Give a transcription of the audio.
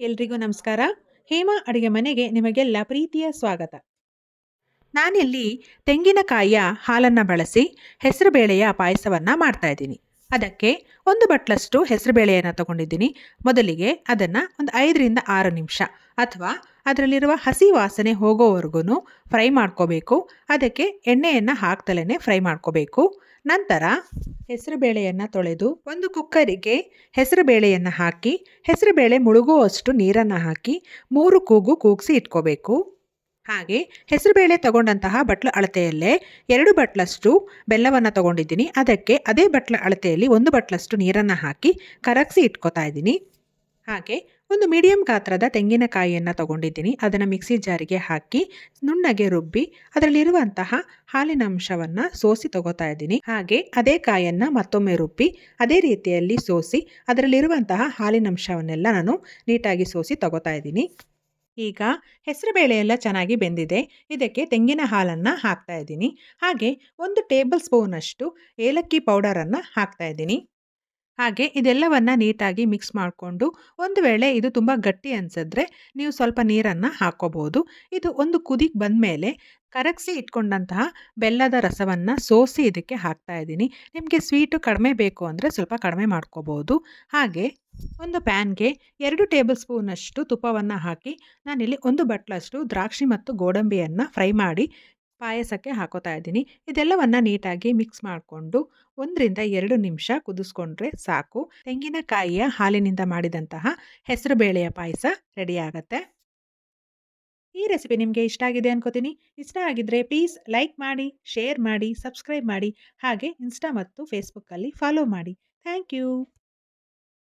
ಎಲ್ರಿಗೂ ನಮಸ್ಕಾರ. ಹೇಮಾ ಅಡುಗೆ ಮನೆಗೆ ನಿಮಗೆಲ್ಲ ಪ್ರೀತಿಯ ಸ್ವಾಗತ. ನಾನಿಲ್ಲಿ ತೆಂಗಿನಕಾಯಿಯ ಹಾಲನ್ನು ಬಳಸಿ, ಹೆಸರುಬೇಳೆಯ ಪಾಯಸವನ್ನು ಮಾಡ್ತಾಯಿದ್ದೀನಿ ಅದಕ್ಕೆ ಒಂದು ಬಟ್ಲಷ್ಟು ಹೆಸರುಬೇಳೆಯನ್ನು ತಗೊಂಡಿದ್ದೀನಿ. ಮೊದಲಿಗೆ ಅದನ್ನು ಒಂದು ಐದರಿಂದ ಆರು ನಿಮಿಷ ಅಥವಾ ಅದರಲ್ಲಿರುವ ಹಸಿ ವಾಸನೆ ಹೋಗೋವರೆಗೂ ಫ್ರೈ ಮಾಡ್ಕೋಬೇಕು. ಅದಕ್ಕೆ ಎಣ್ಣೆಯನ್ನು ಹಾಕ್ತಲೇ ಫ್ರೈ ಮಾಡ್ಕೋಬೇಕು. ನಂತರ ಹೆಸರುಬೇಳೆಯನ್ನು ತೊಳೆದು ಒಂದು ಕುಕ್ಕರಿಗೆ ಹೆಸರುಬೇಳೆಯನ್ನು ಹಾಕಿ ಹೆಸರುಬೇಳೆ ಮುಳುಗುವಷ್ಟು ನೀರನ್ನು ಹಾಕಿ ಮೂರು ಕೂಗು ಕೂಗಿಸಿ ಇಟ್ಕೋಬೇಕು. ಹಾಗೆ ಹೆಸರುಬೇಳೆ ತಗೊಂಡಂತಹ ಬಟ್ಲ ಅಳತೆಯಲ್ಲೇ ಎರಡು ಬಟ್ಲಷ್ಟು ಬೆಲ್ಲವನ್ನು ತಗೊಂಡಿದ್ದೀನಿ. ಅದಕ್ಕೆ ಅದೇ ಬಟ್ಲ ಅಳತೆಯಲ್ಲಿ ಒಂದು ಬಟ್ಲಷ್ಟು ನೀರನ್ನು ಹಾಕಿ ಕರಗಿಸಿ ಇಟ್ಕೋತಾ ಇದ್ದೀನಿ. ಹಾಗೆ ಒಂದು ಮೀಡಿಯಂ ಗಾತ್ರದ ತೆಂಗಿನಕಾಯಿಯನ್ನು ತಗೊಂಡಿದ್ದೀನಿ. ಅದನ್ನು ಮಿಕ್ಸಿ ಜಾರಿಗೆ ಹಾಕಿ ನುಣ್ಣಗೆ ರುಬ್ಬಿ ಅದರಲ್ಲಿರುವಂತಹ ಹಾಲಿನ ಅಂಶವನ್ನು ಸೋಸಿ ತಗೋತಾ ಇದ್ದೀನಿ. ಹಾಗೆ ಅದೇ ಕಾಯನ್ನು ಮತ್ತೊಮ್ಮೆ ರುಬ್ಬಿ ಅದೇ ರೀತಿಯಲ್ಲಿ ಸೋಸಿ ಅದರಲ್ಲಿರುವಂತಹ ಹಾಲಿನ ಅಂಶವನ್ನೆಲ್ಲ ನಾನು ನೀಟಾಗಿ ಸೋಸಿ ತಗೋತಾ ಇದ್ದೀನಿ. ಈಗ ಹೆಸರುಬೇಳೆ ಎಲ್ಲ ಚೆನ್ನಾಗಿ ಬೆಂದಿದೆ. ಇದಕ್ಕೆ ತೆಂಗಿನ ಹಾಲನ್ನು ಹಾಕ್ತಾ ಇದ್ದೀನಿ. ಹಾಗೆ ಒಂದು ಟೇಬಲ್ ಸ್ಪೂನಷ್ಟು ಏಲಕ್ಕಿ ಪೌಡರನ್ನು ಹಾಕ್ತಾ ಇದ್ದೀನಿ. ಹಾಗೆ ಇದೆಲ್ಲವನ್ನು ನೀಟಾಗಿ ಮಿಕ್ಸ್ ಮಾಡಿಕೊಂಡು ಒಂದು ವೇಳೆ ಇದು ತುಂಬ ಗಟ್ಟಿ ಅನಿಸಿದ್ರೆ ನೀವು ಸ್ವಲ್ಪ ನೀರನ್ನು ಹಾಕ್ಕೋಬೋದು ಇದು ಒಂದು ಕುದಿಗೆ ಬಂದಮೇಲೆ ಕರಗಿಸಿ ಇಟ್ಕೊಂಡಂತಹ ಬೆಲ್ಲದ ರಸವನ್ನು ಸೋಸಿ ಇದಕ್ಕೆ ಹಾಕ್ತಾ ಇದ್ದೀನಿ. ನಿಮಗೆ ಸ್ವೀಟು ಕಡಿಮೆ ಬೇಕು ಅಂದರೆ ಸ್ವಲ್ಪ ಕಡಿಮೆ ಮಾಡ್ಕೋಬೋದು ಹಾಗೆ ಒಂದು ಪ್ಯಾನ್ಗೆ ಎರಡು ಟೇಬಲ್ ಸ್ಪೂನಷ್ಟು ತುಪ್ಪವನ್ನು ಹಾಕಿ ನಾನಿಲ್ಲಿ ಒಂದು ಬಟ್ಲಷ್ಟು ದ್ರಾಕ್ಷಿ ಮತ್ತು ಗೋಡಂಬಿಯನ್ನು ಫ್ರೈ ಮಾಡಿ ಪಾಯಸಕ್ಕೆ ಹಾಕೋತಾ ಇದ್ದೀನಿ. ಇದೆಲ್ಲವನ್ನು ನೀಟಾಗಿ ಮಿಕ್ಸ್ ಮಾಡಿಕೊಂಡು ಒಂದರಿಂದ ಎರಡು ನಿಮಿಷ ಕುದಿಸ್ಕೊಂಡ್ರೆ ಸಾಕು. ತೆಂಗಿನಕಾಯಿಯ ಹಾಲಿನಿಂದ ಮಾಡಿದಂತಹ ಹೆಸರು ಬೇಳೆಯ ಪಾಯಸ ರೆಡಿ ಆಗುತ್ತೆ. ಈ ರೆಸಿಪಿ ನಿಮಗೆ ಇಷ್ಟ ಆಗಿದೆ ಅನ್ಕೋತೀನಿ. ಇಷ್ಟ ಆಗಿದ್ರೆ ಪ್ಲೀಸ್ ಲೈಕ್ ಮಾಡಿ, ಶೇರ್ ಮಾಡಿ, ಸಬ್ಸ್ಕ್ರೈಬ್ ಮಾಡಿ ಹಾಗೆ ಇನ್ಸ್ಟಾ ಮತ್ತು ಫೇಸ್ಬುಕ್ಕಲ್ಲಿ ಫಾಲೋ ಮಾಡಿ. Thank you.